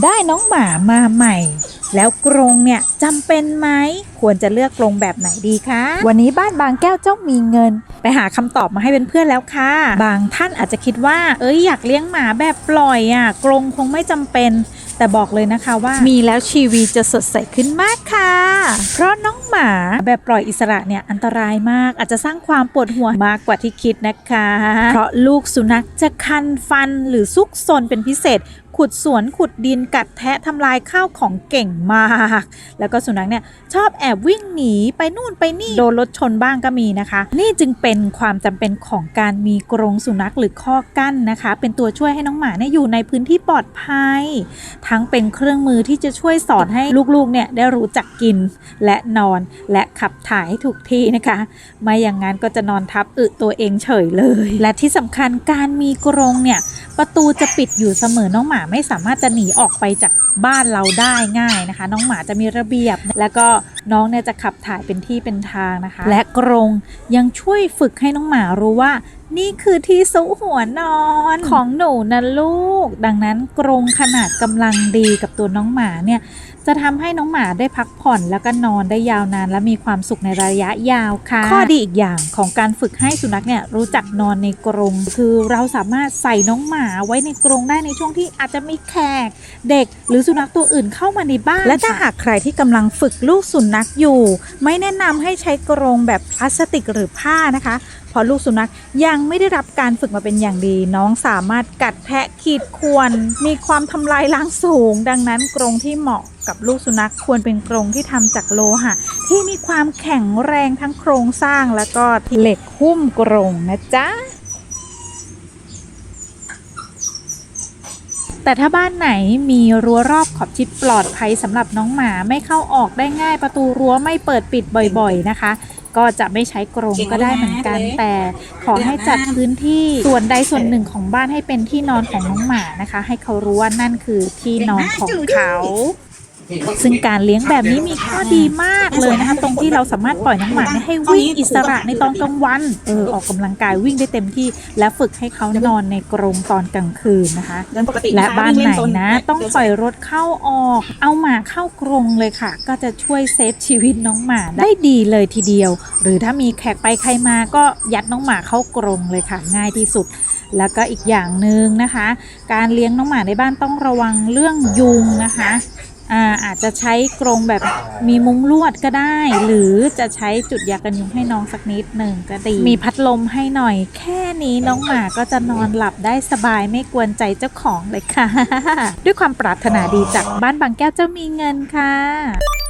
ได้น้องหมามาใหม่ แล้วกรงเนี่ยจำเป็นไหม ควรจะเลือกกรงแบบไหนดีคะ วันนี้บ้านบางแก้วเจ้ามีเงิน ไปหาคำตอบมาให้เพื่อนแล้วค่ะ บางท่านอาจจะคิดว่า เอ้ยอยากเลี้ยงหมาแบบปล่อยอะ กรงคงไม่จำเป็น แต่บอกเลยนะคะว่ามีแล้วชีวิตจะสดใสขึ้นมากค่ะ เพราะน้องหมาแบบปล่อยอิสระเนี่ยอันตรายมาก อาจจะสร้างความปวดหัวมากกว่าที่คิดนะคะ เพราะลูกสุนัขจะคันฟันหรือซุกซนเป็นพิเศษขุดสวนขุดดินกัดแทะทำลายข้าวของเก่งมาก แล้วก็สุนัขเนี่ยชอบแอบวิ่งหนีไปนู่นไปนี่โดนรถชนบ้างก็มีนะคะ นี่จึงเป็นความจำเป็นของการมีกรงสุนัขหรือข้อกั้นนะคะ เป็นตัวช่วยให้น้องหมาเนี่ยอยู่ในพื้นที่ปลอดภัยทั้ั้งเป็นเครื่องมือที่จะช่วยสอนให้ลูกๆเนี่ยได้รู้จักกินและนอนและขับถ่ายให้ถูกที่นะคะ ไม่อย่างนั้นก็จะนอนทับอึตัวเองเฉยเลย และที่สำคัญการมีกรงเนี่ยประตูจะปิดอยู่เสมอน้องหมาไม่สามารถจะหนีออกไปจากบ้านเราได้ง่ายนะคะ น้องหมาจะมีระเบียบ แล้วก็น้องเนี่ยจะขับถ่ายเป็นที่เป็นทางนะคะ และกรงยังช่วยฝึกให้น้องหมารู้ว่า นี่คือที่ซุหัวนอนของหนูนะลูก ดังนั้นกรงขนาดกำลังดีกับตัวน้องหมาเนี่ยจะทำให้น้องหมาได้พักผ่อนแล้วก็นอนได้ยาวนาน และมีความสุขในระยะยาวค่ะ ข้อดีอีกอย่างของการฝึกให้สุนัขเนี่ยรู้จักนอนในกรง คือเราสามารถใส่น้องหมาไว้ในกรงได้ในช่วงที่อาจจะมีแขก เด็ก หรือสุนัขตัวอื่นเข้ามาในบ้าน และถ้าหากใครที่กำลังฝึกลูกสุนัขอยู่ ไม่แนะนำให้ใช้กรงแบบพลาสติกหรือผ้านะคะเพราะลูกสุนัขยังไม่ได้รับการฝึกมาเป็นอย่างดี น้องสามารถกัดแทะขีดข่วน มีความทำลายล้างสูง ดังนั้นกรงที่เหมาะกับลูกสุนัขควรเป็นกรงที่ทำจากโลหะ ที่มีความแข็งแรงทั้งโครงสร้างแล้วก็เหล็กหุ้มกรงนะจ๊ะ แต่ถ้าบ้านไหนมีรั้วรอบขอบชิดปลอดภัยสำหรับน้องหมาไม่เข้าออกได้ง่าย ประตูรั้วไม่เปิดปิดบ่อยๆนะคะ ก็จะไม่ใช้กรงก็ได้เหมือนกัน แต่ขอให้จัดพื้นที่ส่วนใดส่วนหนึ่งของบ้านให้เป็นที่นอนของน้องหมานะคะ ให้เขารู้ว่านั่นคือที่นอนของเขา ซึ่งการเลี้ยงแบบนี้มีข้อดีมากเลยนะคะตรงที่เราสามารถปล่อยน้องหมาเนี่ยให้วิ่งอิสระในตอนกลางวันเออออกกำลังกายวิ่งได้เต็มที่ และฝึกให้เขานอนในกรงตอนกลางคืนนะคะเดินปกติและบ้านไหนวิ่งเล่โซนะ ต้องปล่อยรถเข้าออก เอาหมาเข้ากรงเลยค่ะ ก็จะช่วยเซฟชีวิตน้องหมาได้ดีเลยทีเดียว หรือถ้ามีแขกไปใครมาก็ยัดน้องหมาเข้ากรงเลยค่ะ ง่ายที่สุดแล้วก็อีกอย่างหนึ่งนะคะ การเลี้ยงน้องหมาในบ้านต้องระวังเรื่องยุงนะคะ อ่าอาจจะใช้กรงแบบมีมุ้งลวดก็ได้ หรือจะใช้จุดยากันยุงให้น้องสักนิดหนึ่งก็ดี มีพัดลมให้หน่อย แค่นี้น้องหมาก็จะนอนหลับได้สบายไม่กวนใจเจ้าของเลยค่ะ ด้วยความปรารถนาดีจากบ้านบางแก้วเจ้ามีเงินค่ะ